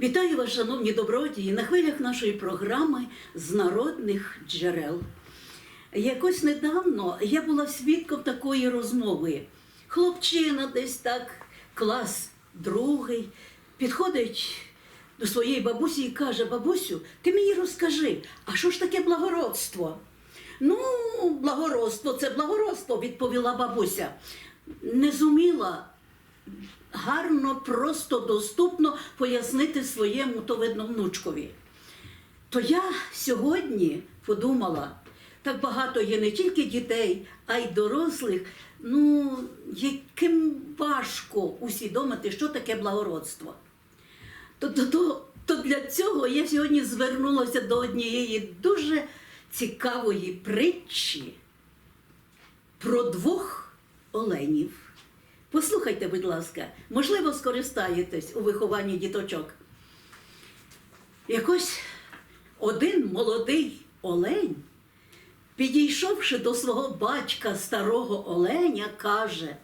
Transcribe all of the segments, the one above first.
Вітаю вас, шановні добродії, на хвилях нашої програми з народних джерел. Якось недавно я була свідком такої розмови. Хлопчина десь так, клас другий, підходить до своєї бабусі і каже: Бабусю, ти мені розкажи, а що ж таке благородство? Ну, благородство це благородство, відповіла бабуся. Не зуміла гарно, просто, доступно пояснити своєму, то видно, внучкові. То я сьогодні подумала, так багато є не тільки дітей, а й дорослих, ну, яким важко усвідомити, що таке благородство. То, то, то, то для цього я сьогодні звернулася до однієї дуже цікавої притчі про двох оленів. Послухайте, будь ласка, можливо, скористаєтесь у вихованні діточок. Якось один молодий олень, підійшовши до свого батька старого оленя, каже: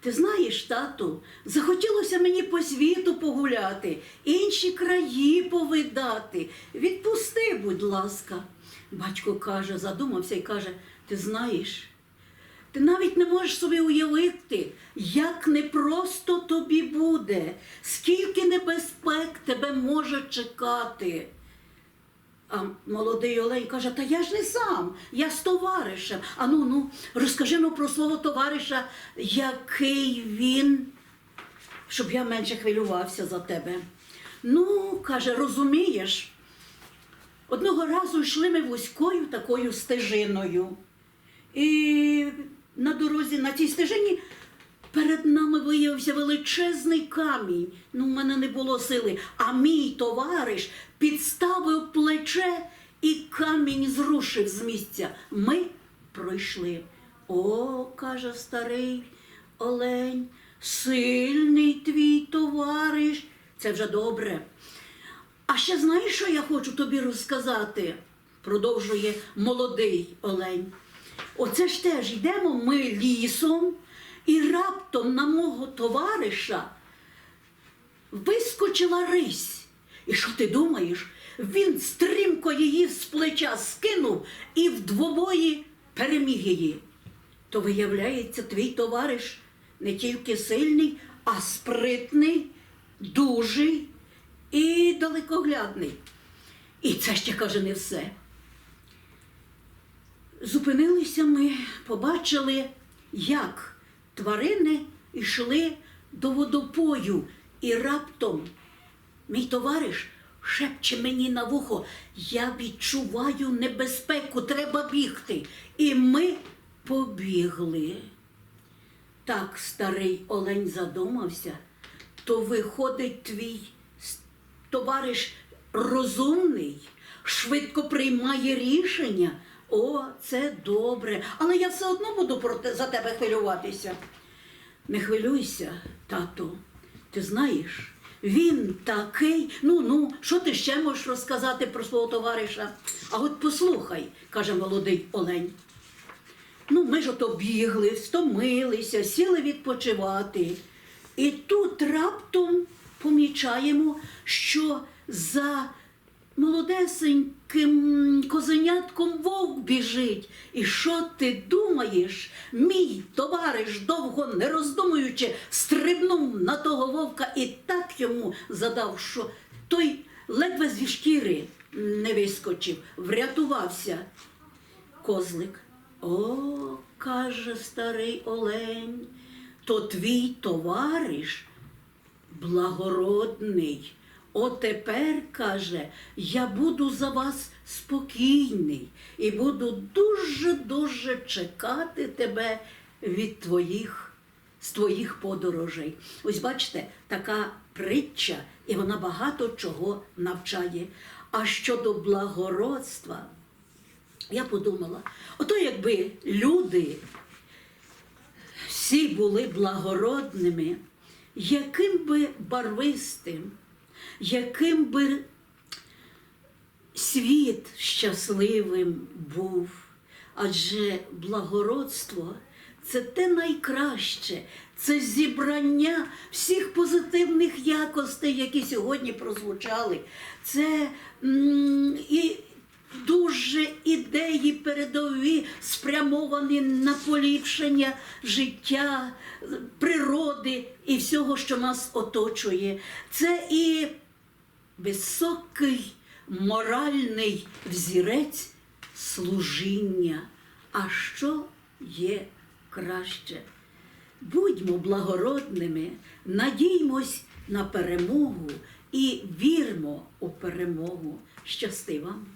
Ти знаєш, тату, захотілося мені по світу погуляти, інші краї повидати. Відпусти, будь ласка. Батько каже, задумався і каже: Ти знаєш, ти навіть не можеш собі уявити, як непросто тобі буде, скільки небезпек тебе може чекати. А молодий Олень каже, та я ж не сам, я з товаришем. А ну, ну, розкажи ну про свого товариша, який він, щоб я менше хвилювався за тебе. Ну, каже, розумієш, одного разу йшли ми вузькою такою стежиною. І на дорозі, на цій стежині перед нами виявився величезний камінь. Ну, в мене не було сили. А мій товариш підставив плече і камінь зрушив з місця. Ми пройшли. О, каже старий олень, сильний твій товариш. Це вже добре. А ще знаєш, що я хочу тобі розказати? продовжує молодий олень. Оце ж теж йдемо ми лісом, і раптом на мого товариша вискочила рись. І що ти думаєш? Він стрімко її з плеча скинув і в двобої переміг її. То виявляється, твій товариш не тільки сильний, а спритний, дужий і далекоглядний. І це ще каже не все. Зупинилися ми, побачили, як тварини йшли до водопою, і раптом мій товариш шепче мені на вухо, я відчуваю небезпеку, треба бігти. І ми побігли. Так старий олень задумався, то виходить твій товариш розумний, швидко приймає рішення. О, це добре. Але я все одно буду за тебе хвилюватися. Не хвилюйся, тату. Ти знаєш, він такий. Ну ну, що ти ще можеш розказати про свого товариша? А от послухай, каже молодий олень. Ну, ми ж ото бігли, стомилися, сіли відпочивати. І тут раптом помічаємо, що за молодесеньким козенятком вовк біжить. І що ти думаєш? Мій товариш, довго не роздумуючи, стрибнув на того вовка і так йому задав, що той ледве зі шкіри не вискочив, врятувався. Козлик. О, каже старий олень, то твій товариш благородний. Отепер, каже, я буду за вас спокійний і буду дуже-дуже чекати тебе від твоїх, з твоїх подорожей. Ось бачите, така притча, і вона багато чого навчає. А щодо благородства, я подумала, ото якби люди всі були благородними, яким би барвистим, яким би світ щасливим був. Адже благородство це те найкраще, це зібрання всіх позитивних якостей, які сьогодні прозвучали. Це і дуже ідеї передові спрямовані на поліпшення життя, природи і всього, що нас оточує. Це і високий моральний взірець служіння. А що є краще? Будьмо благородними, надіймось на перемогу і вірмо у перемогу. Щасти вам!